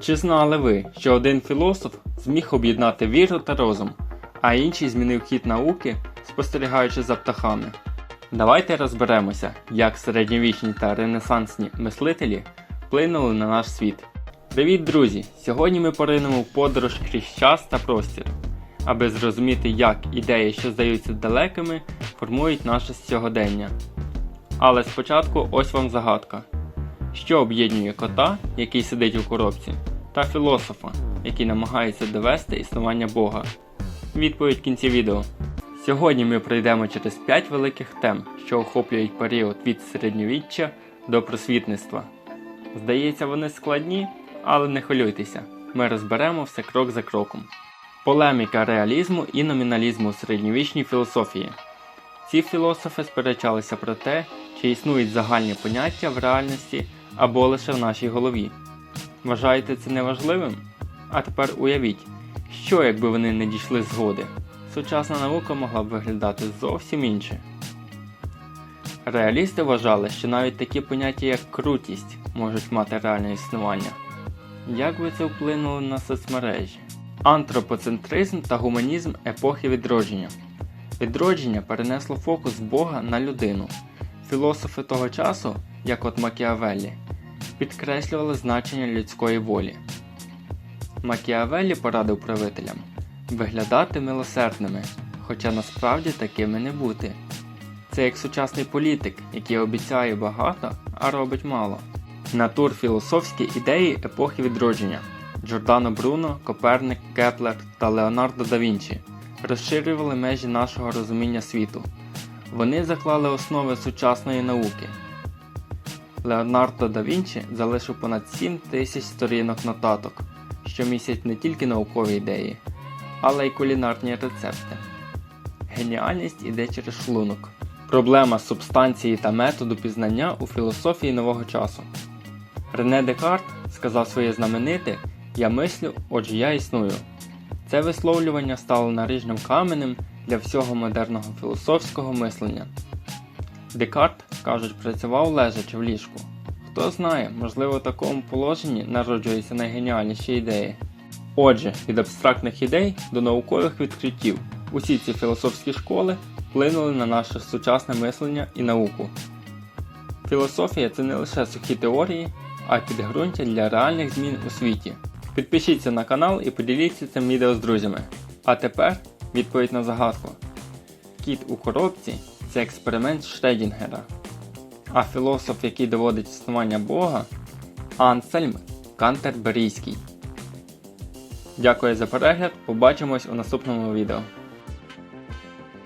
Чи знали ви, що один філософ зміг об'єднати віру та розум, а інший змінив хід науки, спостерігаючи за птахами? Давайте розберемося, як середньовічні та ренесансні мислителі вплинули на наш світ. Привіт, друзі! Сьогодні ми поринемо в подорож крізь час та простір, аби зрозуміти, як ідеї, що здаються далекими, формують наше сьогодення. Але спочатку ось вам загадка. Що об'єднує кота, який сидить у коробці, та філософа, який намагається довести існування Бога? Відповідь в кінці відео. Сьогодні ми пройдемо через 5 великих тем, що охоплюють період від середньовіччя до просвітництва. Здається, вони складні, але не хвилюйтеся, ми розберемо все крок за кроком. Полеміка реалізму і номіналізму у середньовічній філософії. Ці філософи сперечалися про те, чи існують загальні поняття в реальності або лише в нашій голові. Вважаєте це неважливим? А тепер уявіть, що якби вони не дійшли згоди. Сучасна наука могла б виглядати зовсім інше. Реалісти вважали, що навіть такі поняття, як крутість, можуть мати реальне існування. Як би це вплинуло на соцмережі? Антропоцентризм та гуманізм епохи відродження. Відродження перенесло фокус Бога на людину. Філософи того часу, як от Макіавеллі, підкреслювали значення людської волі. Макіавеллі порадив правителям виглядати милосердними, хоча насправді такими не бути. Це як сучасний політик, який обіцяє багато, а робить мало. Натурфілософські ідеї епохи відродження Джордано Бруно, Коперник, Кеплер та Леонардо да Вінчі розширювали межі нашого розуміння світу. Вони заклали основи сучасної науки. Леонардо да Вінчі залишив понад 7 тисяч сторінок нотаток, що містять не тільки наукові ідеї, але й кулінарні рецепти. Геніальність іде через шлунок. Проблема субстанції та методу пізнання у філософії нового часу. Рене Декарт сказав своє знамените Я мислю, отже я існую. Це висловлювання стало наріжним каменем для всього модерного філософського мислення. Декарт, кажуть, працював лежачи в ліжку. Хто знає, можливо, в такому положенні народжуються найгеніальніші ідеї. Отже, від абстрактних ідей до наукових відкриттів усі ці філософські школи вплинули на наше сучасне мислення і науку. Філософія це не лише сухі теорії, а й підґрунтя для реальних змін у світі. Підпишіться на канал і поділіться цим відео з друзями. А тепер відповідь на загадку. Кіт у коробці це експеримент Шредінгера. А філософ, який доводить існування Бога, Ансельм Кантерберійський. Дякую за перегляд, побачимось у наступному відео.